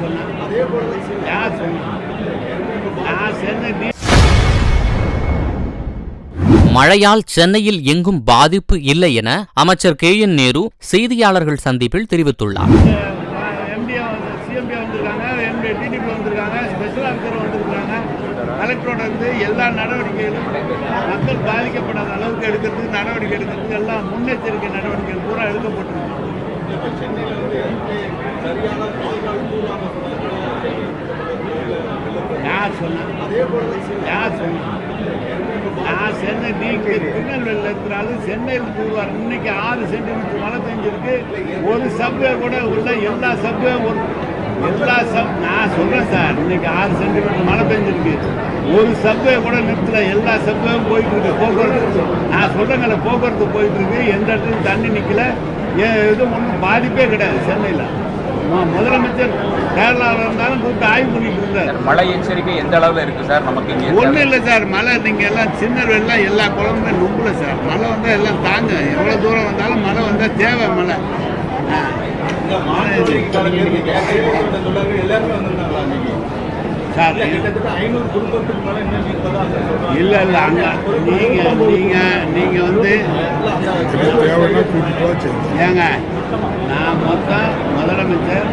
சொன்னா? யார் சொன்னா? நான் சென்னை மழையால் சென்னையில் எங்கும் பாதிப்பு இல்லை என அமைச்சர் கே என் நேரு செய்தியாளர்கள் சந்திப்பில் தெரிவித்துள்ளார். கலெக்டரோட இருந்து எல்லா நடவடிக்கைகளும் மக்கள் பாதிக்கப்படாத அளவுக்கு எடுக்கிறதுக்கு நடவடிக்கை எடுக்கிறதுக்கு எல்லாம் முன்னெச்சரிக்கை நடவடிக்கைகள் பூரா எடுக்கப்பட்டிருக்கு. யார் சொன்னா? யார் சொன்னா நான் சென்னை நீங்க திருநெல்வேலியில் இருக்கிறாரு சென்னையில் தூர்வார் இன்னைக்கு ஆறு சென்டிமீட்டர் மழை பெஞ்சிருக்கு ஒரு சப்வே கூட உள்ள எல்லா சப்வே ஒரு எல்லா சப் நான் சொல்றேன் சார் இன்னைக்கு ஆறு சென்டிமீட்டர் மழை பெஞ்சிருக்கு ஒரு சப்வே கூட நிறுத்தல எல்லா சப்வேவும் போயிட்டு இருக்கு. போக்குவரத்து நான் சொல்றேங்கல்ல போக்குவரத்து போயிட்டு இருக்கு. எந்த இடத்துலையும் தண்ணி நிக்கல. ஏன் எதுவும் ஒன்றும் பாதிப்பே கிடையாது சென்னையில். முதலமைச்சர் கேரளாவில் இருந்தாலும் கூப்பிட்டு ஆய்வு பண்ணிட்டு இருந்தார். மழை எச்சரிக்கை எந்த அளவுல இருக்கு சார்? நமக்கு இங்க ஒன்றும் இல்லை சார் மழை நீங்கள் எல்லாம் சின்ன வெள்ளம் எல்லா குளமுமே நும்பல சார். மழை வந்தால் எல்லாம் தாங்க. எவ்வளோ தூரம் வந்தாலும் மழை வந்தால் தேவை மழை. ஆ. மழை சார் இல்லை இல்லை அங்கே நீங்கள் நீங்கள் நீங்கள் வந்து ஏங்க நான் மொத்தம் முதலமைச்சர்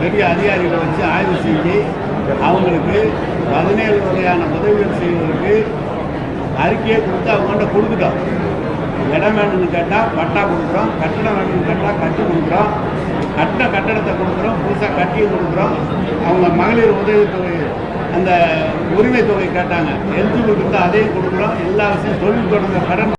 பெரிய அதிகாரிகளை வச்சு ஆய்வு செஞ்சு அவங்களுக்கு பதினேழு வகையான உதவிகள் செய்வதற்கு அறிக்கையை கொடுத்து அவங்கள்ட்ட கொடுத்துட்டோம். இடம் வேணும்னு கேட்டால் பட்டா கொடுக்குறோம் கட்டடம் வேணும்னு கேட்டால் கட்டி கொடுக்குறோம் கட்ட கட்டடத்தை கொடுக்குறோம் புதுசாக கட்டியும் கொடுக்குறோம். அவங்க மகளிர் உதவித்தொகை அந்த உரிமை தொகை கேட்டாங்க எலிஜிபிள் இருந்தால் அதையும் கொடுக்குறோம். எல்லா விஷயம் தொழில் தொடங்க கடன்